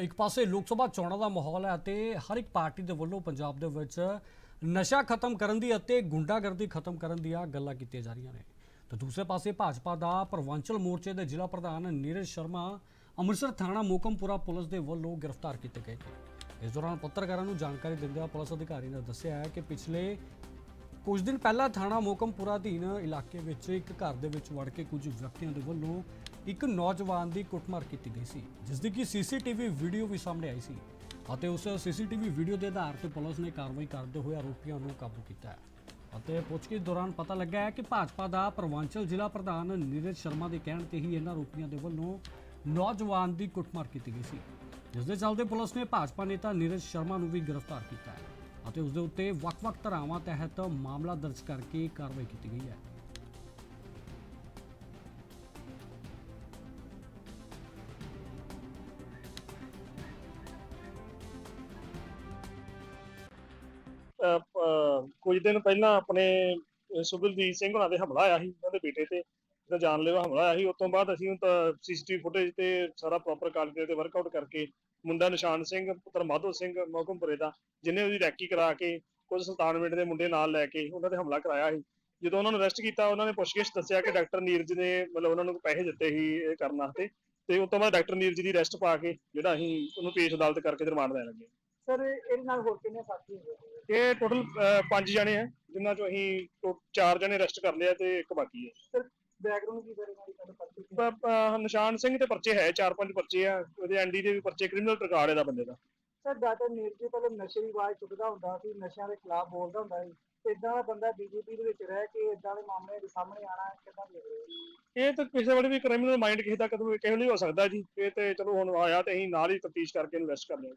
ਇੱਕ ਪਾਸੇ ਲੋਕ ਸਭਾ ਚੋਣਾਂ ਦਾ ਮਾਹੌਲ ਹੈ ਅਤੇ ਹਰ ਇੱਕ ਪਾਰਟੀ ਦੇ ਵੱਲੋਂ ਪੰਜਾਬ ਦੇ ਵਿੱਚ ਨਸ਼ਾ ਖਤਮ ਕਰਨ ਦੀ ਅਤੇ ਗੁੰਡਾਗਰਦੀ ਖਤਮ ਕਰਨ ਦੀਆਂ ਗੱਲਾਂ ਕੀਤੀਆਂ ਜਾ ਰਹੀਆਂ ਨੇ। ਤੇ ਦੂਸਰੇ ਪਾਸੇ ਭਾਜਪਾ ਦਾ ਪ੍ਰਵੰਚਲ ਮੋਰਚੇ ਦੇ ਜ਼ਿਲ੍ਹਾ ਪ੍ਰਧਾਨ ਨੀਰਜ ਸ਼ਰਮਾ ਅੰਮ੍ਰਿਤਸਰ ਥਾਣਾ ਮੋਕਮਪੁਰਾ ਪੁਲਿਸ ਦੇ ਵੱਲੋਂ ਗ੍ਰਿਫਤਾਰ ਕੀਤੇ ਗਏ ਨੇ। ਇਸ ਦੌਰਾਨ ਪੱਤਰਕਾਰਾਂ ਨੂੰ ਜਾਣਕਾਰੀ ਦਿੰਦਿਆਂ ਪੁਲਿਸ ਅਧਿਕਾਰੀ ਨੇ ਦੱਸਿਆ ਹੈ ਕਿ ਪਿਛਲੇ ਕੁਝ ਦਿਨ ਪਹਿਲਾਂ ਥਾਣਾ ਮੋਕਮਪੁਰਾ ਅਧੀਨ ਇਲਾਕੇ ਵਿੱਚ ਇੱਕ ਘਰ ਦੇ ਵਿੱਚ ਵੜ ਕੇ ਕੁਝ ਵਿਅਕਤੀਆਂ ਦੇ ਵੱਲੋਂ ਇੱਕ ਨੌਜਵਾਨ ਦੀ ਕੁੱਟਮਾਰ ਕੀਤੀ ਗਈ ਸੀ, ਜਿਸ ਦੀ ਕਿ ਸੀਸੀਟੀਵੀ ਵੀਡੀਓ ਵੀ ਸਾਹਮਣੇ ਆਈ ਸੀ ਅਤੇ ਉਸ ਸੀਸੀਟੀਵੀ ਵੀਡੀਓ ਦੇ ਆਧਾਰ ਤੇ ਪੁਲਿਸ ਨੇ ਕਾਰਵਾਈ ਕਰਦੇ ਹੋਏ ਆਰੋਪੀਆਂ ਨੂੰ ਕਾਬੂ ਕੀਤਾ ਹੈ ਅਤੇ ਪੁੱਛਗਿੱਛ ਦੌਰਾਨ ਪਤਾ ਲੱਗਾ ਹੈ ਕਿ ਭਾਜਪਾ ਦਾ ਪ੍ਰਵਾਂਚਲ ਜ਼ਿਲ੍ਹਾ ਪ੍ਰਧਾਨ ਨੀਰਜ ਸ਼ਰਮਾ ਦੇ ਕਹਿਣ ਤੇ ਹੀ ਇਹਨਾਂ ਆਰੋਪੀਆਂ ਦੇ ਵੱਲੋਂ ਨੌਜਵਾਨ ਦੀ ਕੁੱਟਮਾਰ ਕੀਤੀ ਗਈ ਸੀ, ਜਿਸ ਦੇ ਚੱਲਦੇ ਪੁਲਿਸ ਨੇ ਭਾਜਪਾ ਨੇਤਾ ਨੀਰਜ ਸ਼ਰਮਾ ਨੂੰ ਵੀ ਗ੍ਰਿਫਤਾਰ ਕੀਤਾ ਹੈ। ਅਤੇ ਉਸ ਦੇ ਉੱਤੇ ਵੱਖ-ਵੱਖ ਧਾਰਾਵਾਂ ਤਹਿਤ ਮਾਮਲਾ ਦਰਜ ਕਰਕੇ ਕਾਰਵਾਈ ਕੀਤੀ ਗਈ ਹੈ। ਕੁਝ ਦਿਨ ਪਹਿਲਾਂ ਆਪਣੇ ਅਹ, ਸਿੰਘ ਹੁਣਾਂ ਦੇ ਹਮਲਾ ਆਇਆ ਸੀ ਉਹਨਾਂ ਦੇ ਬੇਟੇ ਤੇ। ਜਿਹੜਾ ਜਾਨਲੇਵਾ ਹਮਲਾ ਆਇਆ ਸੀ ਉਸ ਤੋਂ ਬਾਅਦ ਅਸੀਂ ਸੀਸੀਟੀਵੀ ਫੁਟੇਜ ਤੇ ਸਾਰਾ ਪ੍ਰੋਪਰ ਕਾਲਕੂਲੇਟ ਤੇ ਵਰਕਆਊਟ ਕਰਕੇ ਮੁੰਡਾ ਨਿਸ਼ਾਨ ਸਿੰਘ ਪੁੱਤਰ ਮਾਧੋ ਸਿੰਘ ਮੋਹਕਮਪੁਰੇ ਦਾ ਜਿਨੇ ਉਹਦੀ ਰੈਕੀ ਕਰਾ ਕੇ ਕੁਝ ਸੁਲਤਾਨ ਮਿੰਟ ਦੇ ਮੁੰਡੇ ਨਾਲ ਲੈ ਕੇ ਉਹਨਾਂ ਤੇ ਹਮਲਾ ਕਰਾਇਆ ਸੀ। ਜਦੋਂ ਉਹਨਾਂ ਨੂੰ ਅਰੈਸਟ ਕੀਤਾ ਉਹਨਾਂ ਨੇ ਪੁੱਛਗਿੱਛ ਦੱਸਿਆ ਕਿ ਡਾਕਟਰ ਨੀਰਜ ਨੇ ਮਤਲਬ ਉਹਨਾਂ ਨੂੰ ਪੈਸੇ ਦਿੱਤੇ ਸੀ ਇਹ ਕਰਨ ਵਾਸਤੇ ਤੇ ਉਸ ਤੋਂ ਬਾਅਦ ਡਾਕਟਰ ਨੀਰਜ ਦੀ ਅਰੈਸਟ ਪਾ ਕੇ ਜਿਹੜਾ ਅਸੀਂ ਉਹਨੂੰ ਪੇਸ਼ ਅਦਾਲਤ ਕਰਕੇ ਰਿਮਾਂਡ ਲੈਣ ਲੱਗੇ। ਸਰ ਇਹਦੇ ਨਾਲ ਹੋਰ ਕਿੰਨੇ ਸਾਥੀ ਹੋਏ ਇਹ ਟੋਟਲ ਪੰਜ ਜਣੇ ਆ ਜਿਨ੍ਹਾਂ ਚੋਂ ਅਸੀਂ ਚਾਰ ਜਣੇ ਅਰੈਸਟ ਕਰ ਲਿਆ ਤੇ ਇੱਕ ਬਾਕੀ ਹੈ। ਬੈਕਗ੍ਰਾਉਂਡ ਕੀ ਬਾਰੇ ਨਾਲ ਤੁਹਾਨੂੰ ਪਤਾ ਸੀ ਪ- ਪ- ਨਿਸ਼ਾਨ ਸਿੰਘ ਤੇ ਪਰਚੇ ਹੈ ਚਾਰ ਪੰਜ ਪਰਚੇ ਆ ਉਹਦੇ ਐਨਡੀ ਦੇ ਵੀ ਪਰਚੇ ਕ੍ਰਿਮੀਨਲ ਰਿਕਾਰਡ ਇਹਦਾ ਬੰਦੇ ਦਾ। ਸਰ ਡਾਕਟਰ ਨੀਰਜੀ ਪਹਿਲੇ ਨਸ਼ੇ ਦੀ ਆਵਾਜ਼ ਚੁੱਕਦਾ ਹੁੰਦਾ ਸੀ ਨਸ਼ਿਆਂ ਦੇ ਖਿਲਾਫ ਬੋਲਦਾ ਹੁੰਦਾ ਸੀ। ਇਦਾਂ ਦਾ ਬੰਦਾ ਬੀਜੇਪੀ ਦੇ ਵਿੱਚ ਰਹਿ ਕੇ ਇਦਾਂ ਦੇ ਮਾਮਲੇ ਦੇ ਸਾਹਮਣੇ ਆਣਾ ਕਿੱਦਾਂ ਦੇਖ ਰਹੇ ਹੋ ਇਹ ਤਾਂ ਕਿਸੇ ਵੇਲੇ ਵੀ ਕ੍ਰਿਮੀਨਲ ਮਾਈਂਡ ਕਿਸੇ ਦਾ ਕਦੋਂ ਕਿਸੇ ਲਈ ਹੋ ਸਕਦਾ ਜੀ। ਇਹ ਤੇ ਚਲੋ ਹੁਣ ਆਇਆ ਤੇ ਅਸੀਂ ਨਾਲ ਹੀ ਤਫਤੀਸ਼ ਕਰਕੇ ਇਨਵੈਸਟ ਕਰ ਲਿਆ